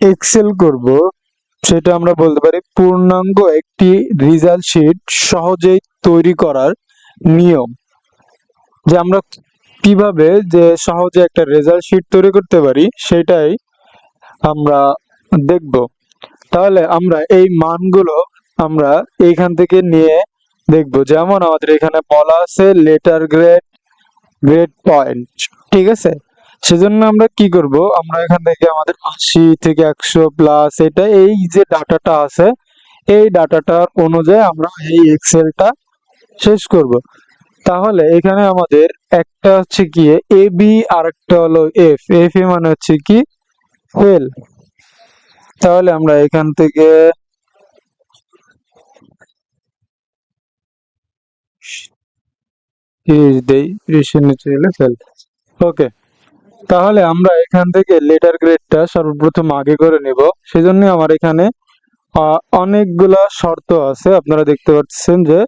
Excel করব, সেটা আমরা বলতে পারি পূর্ণাঙ্গ একটি রেজাল্ট শিট সহজেই তৈরি করার নিয়ম। যে আমরা কীভাবে যে সহজে একটা রেজাল্ট শিট তৈরি করতে পারি, সেটাই আমরা দেখব। তাহলে আমরা এই মানগুলো আমরা এইখান থেকে নিয়ে দেখব। যেমন আমাদের এখানে বলা আছে লেটার গ্রেড গ্রেড পয়েন্ট ঠিক আছে? সেজন্য আমরা কি করব? আমরা এখান থেকে আমাদের আশি থেকে একশো প্লাস এটা এই যে ডাটাটা আছে, এই ডাটাটার অনুযায়ী আমরা এই এক্সেলটা শেষ করব। তাহলে এখানে আমাদের একটা হচ্ছে কি এ বি আর একটা হলো এফ এফ এ মানে হচ্ছে কি ফেল তাহলে আমরা এখান থেকে দেই নিচে এলে ফেল ওকে তাহলে আমরা এখান থেকে লেটার গ্রেডটা সর্বপ্রথম আগে করে নেব। সেজন্য আমার এখানে অনেকগুলা শর্ত আছে। আপনারা দেখতে পাচ্ছেন যে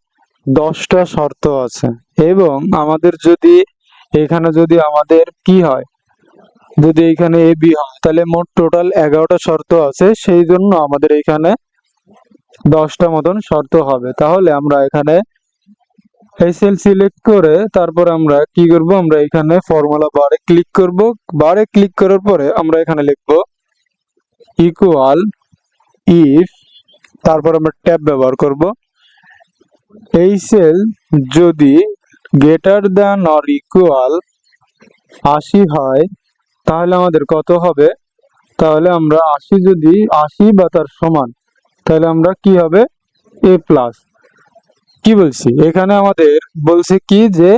দশটা শর্ত আছে। এবং আমাদের যদি, এখানে যদি আমাদের কি হয়, যদি এখানে এ বি হয়, তাহলে মোট টোটাল এগারোটা শর্ত আছে। সেই জন্য আমাদের এখানে দশটা মতন শর্ত হবে। তাহলে আমরা এখানে এসএল সিলেক্ট করে তারপর আমরা কি করব? আমরা এখানে ফর্মুলা বারে ক্লিক করব। বারে ক্লিক করার পরে আমরা এখানে লিখব ইকুয়াল ইফ তারপর আমরা ট্যাব ব্যবহার করব। এই সেল যদি গ্রেটার দ্যান অর ইকুয়াল আশি হয়, তাহলে আমাদের কত হবে? তাহলে আমরা আশি যদি আশি বা তার সমান, তাহলে আমরা কি হবে? এ প্লাস কি বলছি? এখানে আমাদের বলছে কি যে,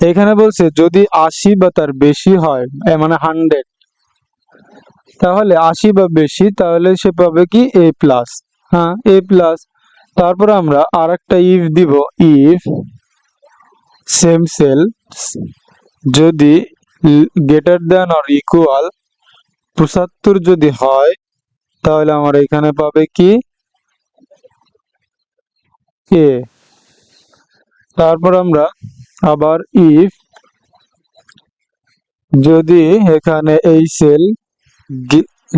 এখানে বলছে যদি আশি বা তার বেশি হয় মানে হান্ড্রেড তাহলে আশি বা বেশি, তাহলে সে পাবে কি? এ প্লাস হ্যাঁ এ প্লাস তারপর আমরা আর একটা ইফ দিব ইফ সেম সেল যদি গ্রেটার দেন অর ইকুয়াল পঁচাত্তর যদি হয়, তাহলে আমরা এখানে পাবে কি? এ তারপর আমরা আবার ইফ যদি এখানে এই cell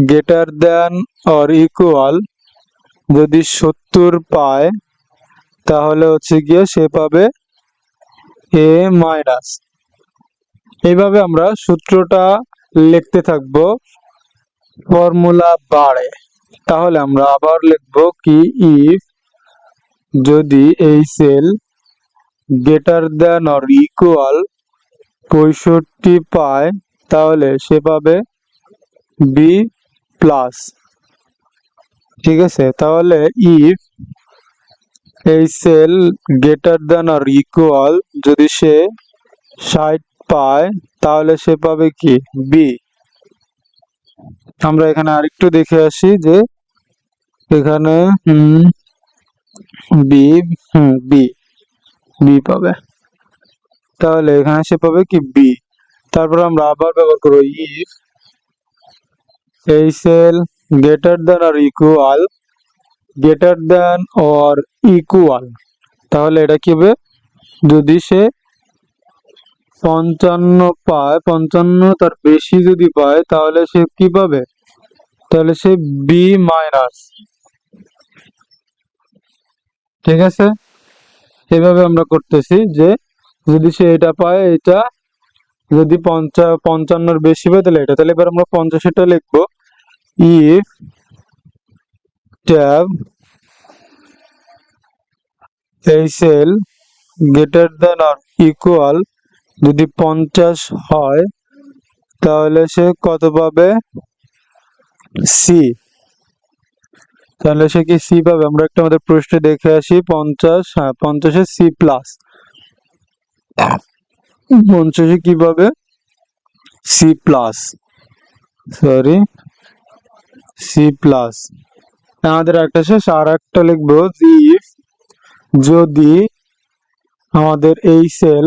greater than or equal যদি সত্তর পায়, তাহলে হচ্ছে গিয়ে সে পাবে এ মাইনাস এইভাবে আমরা সূত্রটা লিখতে থাকব। ফর্মুলা বাড়ে। তাহলে আমরা আবার লিখব কি ইফ যদি এই cell greater than or equal পঁয়ষট্টি পায়, তাহলে সে পাবে বি প্লাস ঠিক আছে? তাহলে ইফ এই cell greater than or equal যদি সে ষাট পায়, তাহলে সে পাবে কি? বি আমরা এখানে আরেকটু দেখে আসি যে এখানে বি, হুম, বি। বি পাবে। তাহলে এখানে সে পাবে কি বি তারপর আমরা আবার ব্যবহার করব ইফ এই cell greater than or equal greater than or equal তাহলে এটা কি হবে? যদি সে পঞ্চান্ন পায়, পঞ্চান্ন তার বেশি যদি পায়, তাহলে সে কি পাবে? তাহলে সে বি মাইনাস ঠিক আছে? এভাবে আমরা করতেছি যে, যদি সে এটা পায়, এটা যদি পঞ্চা, পঞ্চান্নর বেশি হয় তাহলে এটা। তাহলে এবার আমরা পঞ্চাশেরটা লিখব। ইফ ট্যাব এই cell greater than or equal যদি পঞ্চাশ হয়, তাহলে সে কত পাবে? সি তাহলে সে কি সি পাবে? আমরা একটা আমাদের প্রশ্নে দেখে আসি, পঞ্চাশ হ্যাঁ পঞ্চাশে সি প্লাস পঞ্চাশে কি পাবে? C plus sorry C plus আমাদের একটা শেষ আর একটা লিখব যদি আমাদের এই cell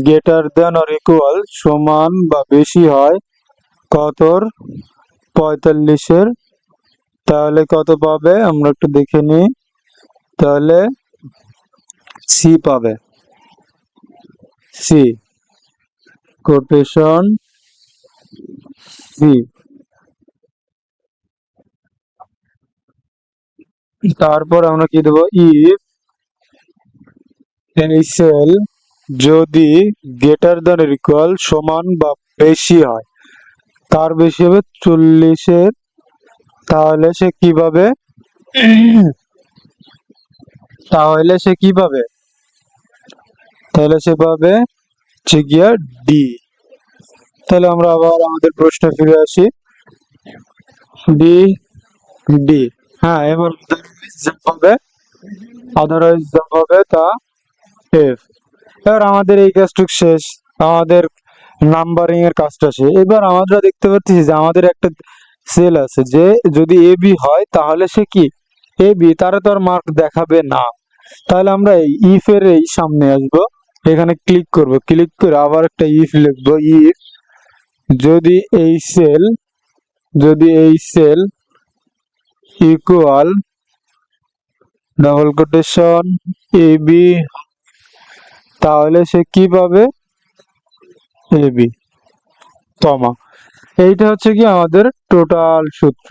greater than or equal সমান বা বেশি হয় কতর পঁয়তাল্লিশের তাহলে কত পাবে? আমরা একটু দেখে নিই। তাহলে সি পাবে। সি কোটেশন সি তারপর আমরা কি দেবো? ইফ সেল যদি গ্রেটার দ্যান ইকুয়াল সমান বা বেশি হয়, তার বেশি হবে চল্লিশের তাহলে সে কি পাবে তাহলে সে কি পাবে তাহলে সে পাবে হচ্ছে গিয়া ডি তাহলে আমরা আবার আমাদের প্রশ্নে ফিরে আসি। ডি ডি হ্যাঁ এবার হবে আদারওয়াইজ যা হবে তা এফ এবার আমাদের এই কাজটুক শেষ। আমাদের নাম্বারিং এর কাজটা শেষ। এবার আমরা দেখতে পাচ্ছি যে আমাদের একটা সেল আছে। যে যদি এ বি হয়, তাহলে সে কি? এ বি তারা তো আর মার্ক দেখাবে না। তাহলে আমরা ইফ এর এই সামনে আসব। এখানে ক্লিক করব। ক্লিক করে আবার একটা ইফ লিখব। ইফ যদি এই সেল যদি এই cell equal double quotation A B, তাহলে সে কি পাবে? এ বি, তমা। এইটা হচ্ছে কি আমাদের টোটাল সূত্র।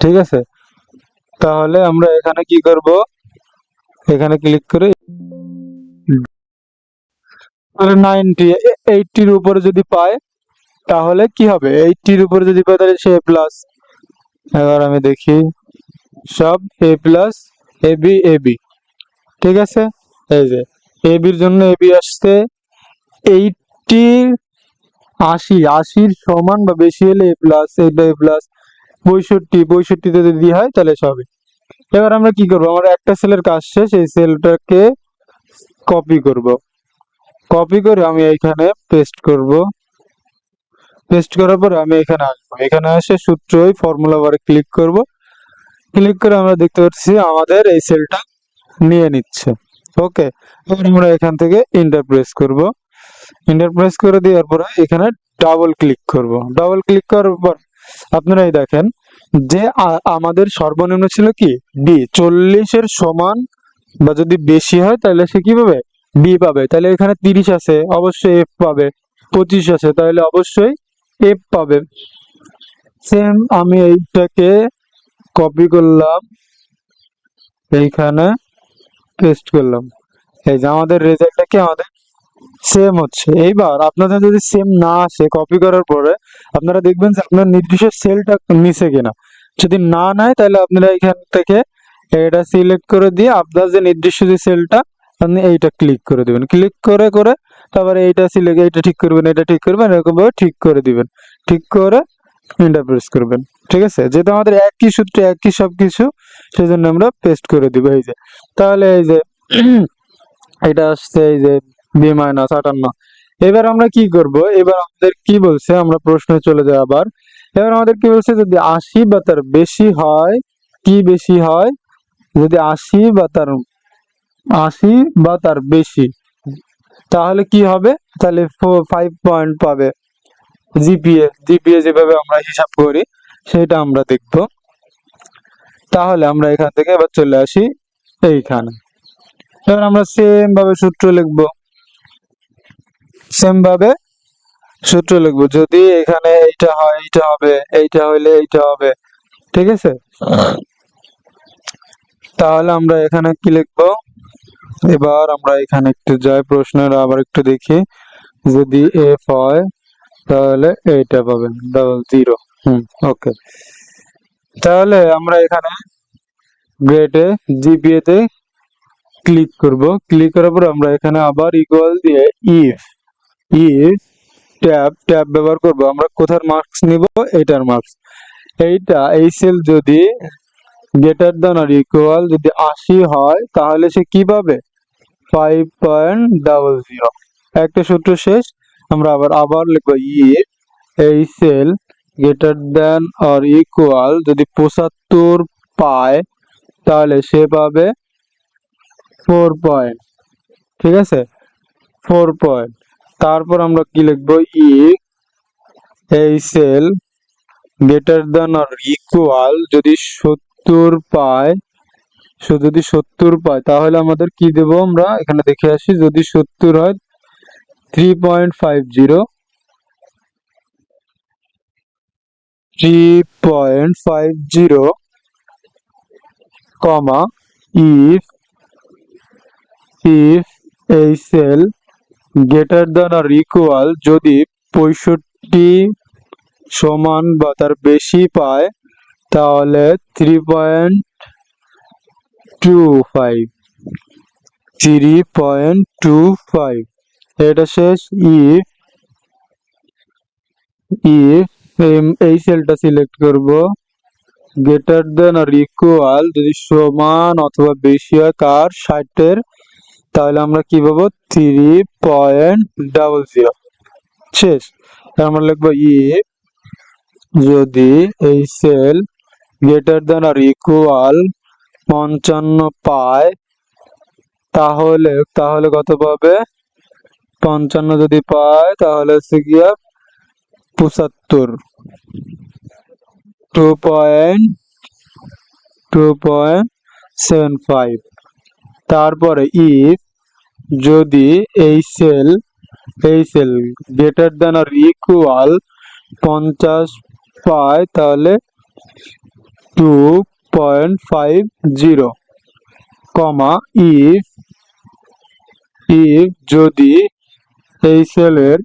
ঠিক আছে? তাহলে আমরা এখানে কি করব? এখানে ক্লিক করে নাইনটি এইটির উপরে যদি পায়, তাহলে কি হবে? এইটির উপরে যদি পায়, তাহলে সে প্লাস এবার আমি দেখি। সব A plus A B A B ঠিক আছে? এই যে এ বির জন্য এ বি আসছে। এইটি আশি, আশির সমান বা বেশি হলে এ প্লাস এইটা এ প্লাস পঁয়ষট্টি পঁয়ষট্টিতে যদি হয় তাহলে সবই। এবার আমরা কি করব? আমরা একটা সেলের কাজ শেষ, এই সেলটাকে কপি করব। কপি করে আমি এইখানে পেস্ট করব। পেস্ট করার পরে আমি এখানে আসব। এখানে এসে সূত্র ওই ফর্মুলা বারে ক্লিক করব। ক্লিক করে আমরা দেখতে পাচ্ছি আমাদের এই সেলটা নিয়ে নিচ্ছে। ওকে এবার আমরা এখান থেকে ইন্টার প্রেস করব। ইন্টার প্রেস করে দেওয়ার পরে এখানে ডাবল ক্লিক করব। ডাবল ক্লিক করার পর আপনারা এই দেখেন যে আমাদের সর্বনিম্ন ছিল কি? ডি চল্লিশের সমান বা যদি বেশি হয় তাহলে সে কি পাবে? ডি পাবে। তাহলে এখানে তিরিশ আছে, অবশ্যই এফ পাবে। পঁচিশ আছে, তাহলে অবশ্যই এফ পাবে। সেম আমি এইটাকে কপি করলাম। এইখানে পেস্ট করলাম। এই যে আমাদের রেজাল্টটা কি? আমাদের সেম হচ্ছে। এইবার আপনাদের যদি সেম না আসে কপি করার পরে, আপনারা দেখবেন যে আপনার নির্দিষ্ট সেলটা নিচে কিনা। যদি না নেয়, তাহলে আপনারা এখান থেকে এটা সিলেক্ট করে দিয়ে আপনার যে নির্দিষ্ট যে সেলটা আপনি এইটা ক্লিক করে দিবেন। ক্লিক করে করে তারপরে এইটা সিলেক্ট এইটা ঠিক করবেন এটা ঠিক করবেন এরকম ভাবে ঠিক করে দিবেন। ঠিক করে এন্টার প্রেস করবেন। ঠিক আছে? যেহেতু আমাদের একই সূত্রে একই সবকিছু, সেজন্য আমরা পেস্ট করে দিব। এই যে, তাহলে এই যে, এটা আসছে, এই যে বি মাইনাস আটান্ন। এবার আমরা কি করব? এবার আমাদের কি বলছে? আমরা প্রশ্নে চলে যাই আবার। এবার আমাদের কি বলছে? যদি আশি বা তার বেশি হয়, কি বেশি হয়? যদি আশি বা তার, আশি বা তার বেশি, তাহলে কি হবে? তাহলে ফাইভ পয়েন্ট পাবে জিপিএ জিপিএ যেভাবে আমরা হিসাব করি, সেটা আমরা দেখব। তাহলে আমরা এখান থেকে এবার চলে আসি এইখানে। এবার আমরা সেম ভাবে সূত্র লিখব। সেম ভাবে সূত্র লিখব। যদি এখানে এইটা হয়, এইটা হবে, এইটা হইলে এইটা হবে, ঠিক আছে? তাহলে আমরা এখানে কি লিখব? এবার আমরা এখানে একটু যাই প্রশ্নের, আবার একটু দেখি। যদি এফ হয়, তাহলে এইটা পাবেন ডাবল জিরো হুম ওকে তাহলে আমরা এখানে গ্রেডে জিপিএ তে ক্লিক করব। ক্লিক করার পর আমরা এখানে আবার ইকুয়াল দিয়ে ইফ ইফ ট্যাব ট্যাব ব্যবহার করব। আমরা কোথার মার্কস নিব? এইটার মার্কস এইটা, এই সেল যদি গ্রেটার দ্যান আর ইকুয়াল যদি আশি হয়, তাহলে সে কি পাবে? ফাইভ পয়েন্ট ডাবল জিরো একটা সূত্র শেষ। আমরা আবার আবার লিখব ইফ এই cell greater than or equal যদি পঁচাত্তর পায়, তাহলে সে পাবে ফোর পয়েন্ট ঠিক আছে? ফোর পয়েন্ট তারপর আমরা কি লিখব? ই এই cell greater than or equal যদি সত্তর পায়, যদি সত্তর পায়, তাহলে আমাদের কি দেব আমরা? এখানে দেখে আসি, যদি সত্তর হয় three point five zero three point five zero comma if if এই cell greater than or equal যদি পঁয়ষট্টি সমান বা তার বেশি পায়, তাহলে three point two five three point two five এটা শেষ ইফ ইফ এই সেলটা সিলেক্ট করব। গ্রেটার দেন আর ইকুয়াল যদি সমান অথবা বেশি হয় কার ষাটের তাহলে আমরা কি পাবো? থ্রি পয়েন্ট ডাবল জিরো শেষ। আমরা লিখব ই যদি এই cell greater than or equal পঞ্চান্ন পায় তাহলে তাহলে কত পাবে? পঞ্চান্ন যদি পায় তাহলে হচ্ছে গিয়া পঁচাত্তর। Two point two point seven five তারপরে ইফ যদি এই সেল এই cell greater than or equal পঞ্চাশ পায় তাহলে two point five zero comma if if যদি এই সেলের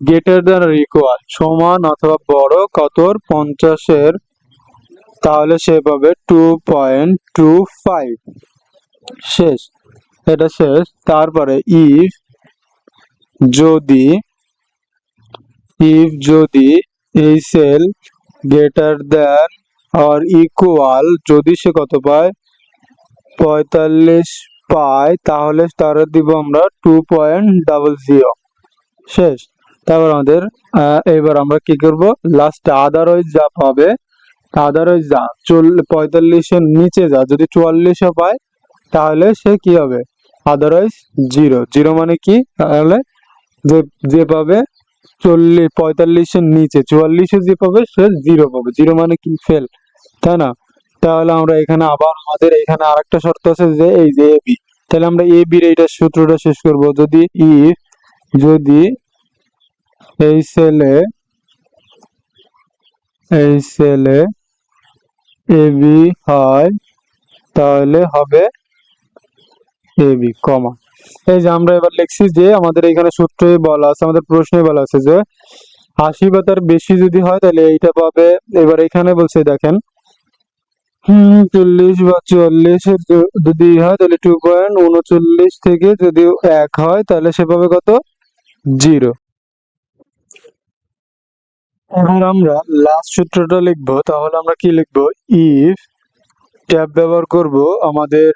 গ্রেটার দেন আর ইকুয়াল সমান অথবা বড় কতর পঞ্চাশের, তাহলে সে পাবে টু পয়েন্ট টু ফাইভ শেষ। এটা শেষ। তারপরে ইফ যদি ইফ যদি এই cell greater than or equal যদি সে কত পায়? পঁয়তাল্লিশ পায়। তাহলে তারা দিব আমরা টু পয়েন্ট ডাবল জিরো শেষ। তারপর আমাদের এবার আমরা কি করব? লাস্ট আদারওয়াইজ যা পাবে আদারওয়াইজ যা। চল, পঁয়তাল্লিশের নিচে যা। যদি চুয়াল্লিশও পায় তাহলে সে কি হবে? আদারওয়াইজ জিরো জিরো মানে কি? তাহলে যে যে পাবে চল্লিশ, পঁয়তাল্লিশের নিচে চুয়াল্লিশে যে পাবে সে জিরো পাবে। জিরো মানে কি? ফেল তাই না? তাহলে আমরা এখানে আবার আমাদের এখানে আরেকটা শর্ত আছে যে, এই যে এ বি তাহলে আমরা এ বির এইটা সূত্রটা শেষ করব। যদি ইফ যদি এই সেলে এই সেলে এ বি হয়, তাহলে হবে এ কমা এই যে আমরা এবার লিখছি যে আমাদের এখানে সূত্রে বলা আছে, আমাদের প্রশ্নে বলা আছে যে আশি বা তার বেশি যদি হয় তাহলে এইটা পাবে। এবার এখানে বলছে, দেখেন। হম, চল্লিশ বা চুয়াল্লিশ যদি হয় তাহলে টু পয়েন্ট উনচল্লিশ থেকে যদি এক হয় তাহলে সে পাবে কত? জিরো এবার আমরা লাস্ট সূত্রটা লিখব, তাহলে আমরা কি লিখব? ইফ ট্যাব ব্যবহার করব আমাদের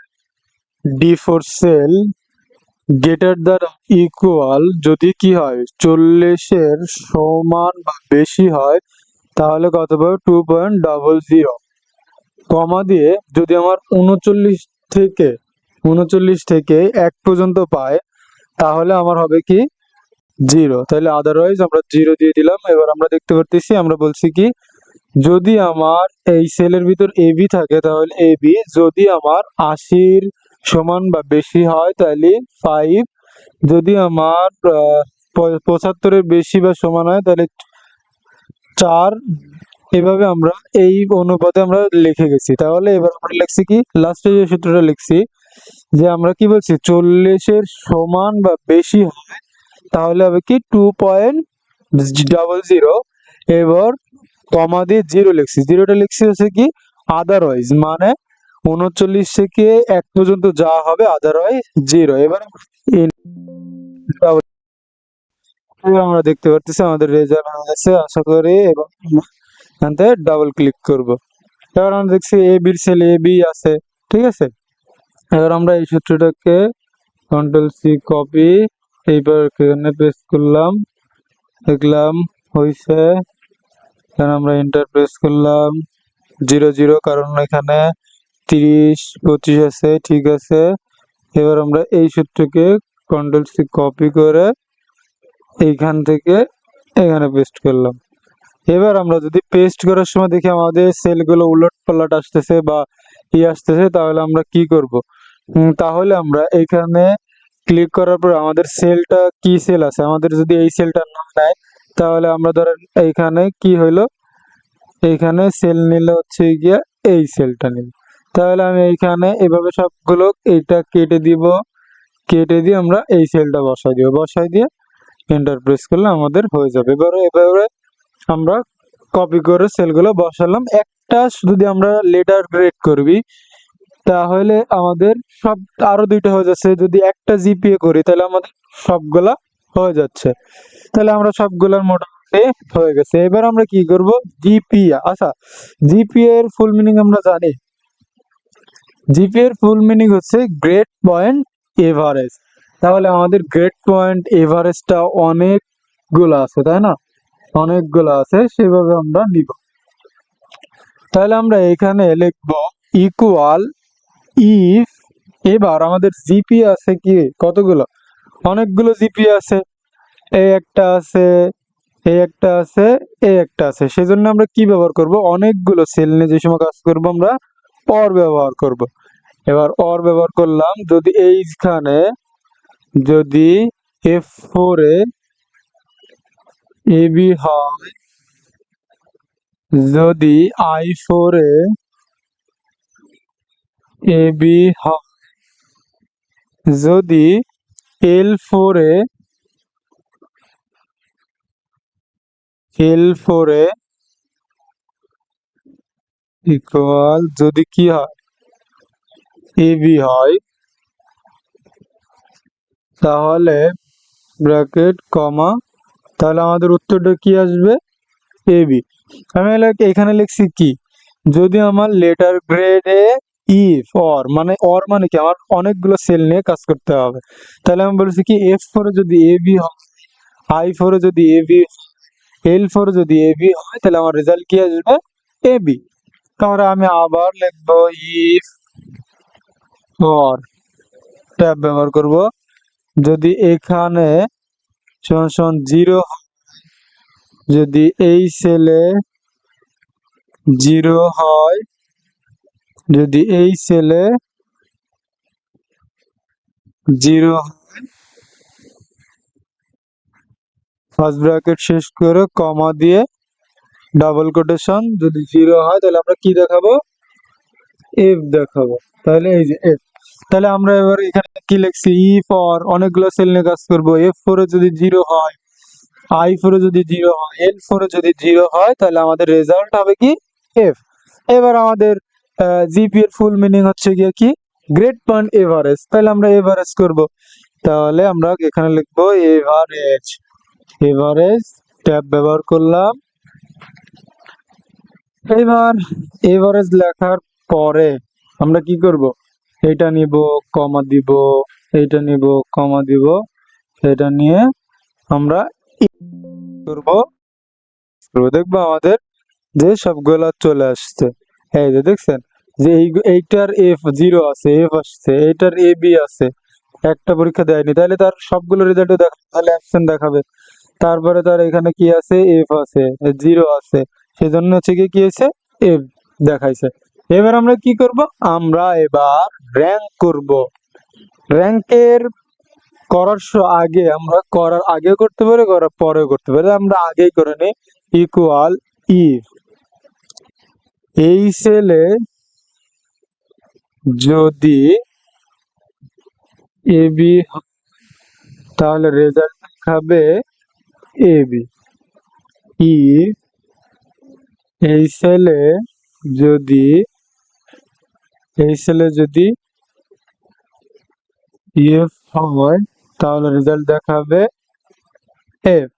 D four cell greater than equal যদি কি হয় চল্লিশের সমান বা বেশি হয়, তাহলে কত পাবে? টু পয়েন্ট ডাবল জিরো কমা দিয়ে যদি আমার উনচল্লিশ থেকে উনচল্লিশ থেকে এক পর্যন্ত পায়, তাহলে আমার হবে কি? জিরো তাহলে আদারওয়াইজ আমরা জিরো দিয়ে দিলাম। এবার আমরা দেখতে পারতেছি, আমরা বলছি কি, যদি আমার এই সেলের ভিতর এ বি থাকে, তাহলে এ বি যদি আমার আশির সমান বা বেশি হয় তাহলে ফাইভ যদি আমার পঁচাত্তরের বেশি বা সমান হয় তাহলে চার। এভাবে আমরা এই অনুপাতে আমরা লিখে গেছি। তাহলে এবার আমরা লিখছি কি? লাস্টে যে সূত্রটা লিখছি, যে আমরা কি বলছি? চল্লিশের সমান বা বেশি হয়, তাহলে হবে কি? টু পয়েন্ট ডাবল জিরো এবার কমা দিয়ে জিরো লিখছি। জিরোটা লিখছি হচ্ছে কি? আদারওয়াইজ মানে উনচল্লিশ থেকে এক পর্যন্ত যা হবে আদারওয়াইজ জিরো এবার আমরা দেখতে পাচ্ছি আমাদের রেজাল্ট গেছে আশা করি, এবং এখান থেকে ডাবল ক্লিক করব। এবার আমরা দেখছি এ বির সেল এ বি আছে, ঠিক আছে? এবার আমরা এই সূত্রটাকে কন্ট্রোল সি কপি এইবার এখানে পেস্ট করলাম, দেখলাম হয়েছে এখানে আমরা এন্টার প্রেস করলাম জিরো জিরো কারণ এখানে তিরিশ, পঁচিশ আছে, ঠিক আছে। এবার আমরা এই সূত্রকে কন্ট্রোল সি কপি করে এইখান থেকে এখানে পেস্ট করলাম। এবার আমরা যদি পেস্ট করার সময় দেখি আমাদের সেলগুলো উলট পালট আসতেছে বা ই আসতেছে, তাহলে আমরা কি করব? তাহলে আমরা এখানে ক্লিক করার পর আমাদের সেলটা কি সেল আছে? আমাদের যদি এই সেলটা না নেয়, তাহলে আমরা ধরেন এইখানে কি হইল? এইখানে সেল নিলে হচ্ছে গিয়া এই সেলটা নিব তাহলে আমি এইখানে এভাবে সবগুলো এইটা কেটে দিব। কেটে দিয়ে আমরা এই সেলটা বসাই দিব। বসাই দিয়ে এন্টার প্রেস করলে আমাদের হয়ে যাবে। এবারে এবারে আমরা কপি করে সেলগুলো বসালাম। একটা যদি আমরা লেটার গ্রেড করবি, তাহলে আমাদের সব আরও দুইটা হয়ে যাচ্ছে। যদি একটা জিপিএ করি, তাহলে আমাদের সবগুলা হয়ে যাচ্ছে। তাহলে আমরা সবগুলোর মোটামুটি হয়ে গেছে। এবার আমরা কি করব? জিপিএ আচ্ছা জিপিএ এর ফুল মিনিং আমরা জানি। জিপিএ এর ফুল মিনিং হচ্ছে গ্রেট পয়েন্ট এভারেজ তাহলে আমাদের গ্রেট পয়েন্ট এভারেজটা অনেকগুলো আছে, তাই না? অনেকগুলো আছে, সেভাবে আমরা নিব। তাহলে আমরা এখানে লিখব ইকুয়াল ইফ এবার আমাদের জিপি আছে কি? কতগুলো? অনেকগুলো জিপি আছে। এই একটা আছে এই একটা আছে এই একটা আছে। সেজন্য আমরা কি ব্যবহার করব? অনেকগুলো সেল নিয়ে যে সময় কাজ করব আমরা অর ব্যবহার করব। এবার অর ব্যবহার করলাম যদি এইখানে যদি এফ ফোরে বি হয়, যদি আই ফোরে এবি হয়, যদি এল ফোরে এল ফোরে ইকুয়াল যদি কি হয়? এবি হয়, তাহলে ব্র্যাকেট কমা, তাহলে আমাদের উত্তরটা কি আসবে? এবি আমি এখানে লিখছি কি? যদি আমার লেটার গ্রেডে ইফ অর মানে অর মানে কি? আমার অনেকগুলো সেল নিয়ে কাজ করতে হবে। তাহলে আমি বলছি কি এফ ফোরে যদি এ বি হয় আই ফোরে যদি এ বি এল ফোরে যদি এ বি হয়, তাহলে আমার রেজাল্ট কি আসবে? এ বি তাহলে আমি আবার লিখব ইফ অর ট্যাব ব্যবহার করব। যদি এখানে সমান জিরো যদি এই সেলে জিরো হয়, যদি এই সেলে জিরো ফার্স্ট ব্র্যাকেট শেষ করে কমা দিয়ে ডাবল কোটেশন যদি জিরো হয়, তাহলে আমরা কি দেখাবো? এফ দেখাবো। তাহলে এই যে এফ তাহলে আমরা এবার এখানে কি লিখছি? ই ফর অনেকগুলো সেল নিয়ে কাজ করব। এফ ফোরে যদি জিরো হয় আই ফোরে যদি জিরো হয় এল ফোরে যদি জিরো হয়, তাহলে আমাদের রেজাল্ট হবে কি? এফ এবার আমাদের জিপি এর ফুল মিনিং হচ্ছে গিয়ে কি? গ্রেট পয়েন্ট এভারেজ তাহলে আমরা এভারেজ করব। তাহলে আমরা এখানে লিখব এভারেজ এভারেজ ট্যাব ব্যবহার করলাম। এবার এভারেজ লেখার পরে আমরা কি করব? এটা নিব, কমা দিব, এইটা নিব, কমা দিব এটা নিয়ে আমরা করব। দেখব আমাদের যে সবগুলা চলে আসছে। এই যে দেখছেন, যে এই এইটার এফ জিরো আছে এফ আসছে, এইটার এ বি আছে। একটা পরীক্ষা দেয়নি, তাহলে তার সবগুলো রেজাল্ট তাহলে অ্যাবসেন্ট দেখাবে। তারপরে তার এখানে কি আছে? এফ আছে জিরো আছে। সেজন্য হচ্ছে কি হয়েছে? এফ দেখাইছে। এবার আমরা কি করব? আমরা এবার র্যাঙ্ক করব। র্যাঙ্কের করার আগে আমরা করার আগে করতে পারি, করার পরেও করতে পারি। আমরা আগেই করে নিই ইকুয়াল ইফ এই সেলে যদি এবি তাহলে রেজাল্ট দেখাবে এবি ইফ এই সেলে যদি এই সেলে যদি এফ হয় তাহলে রেজাল্ট দেখাবে এফ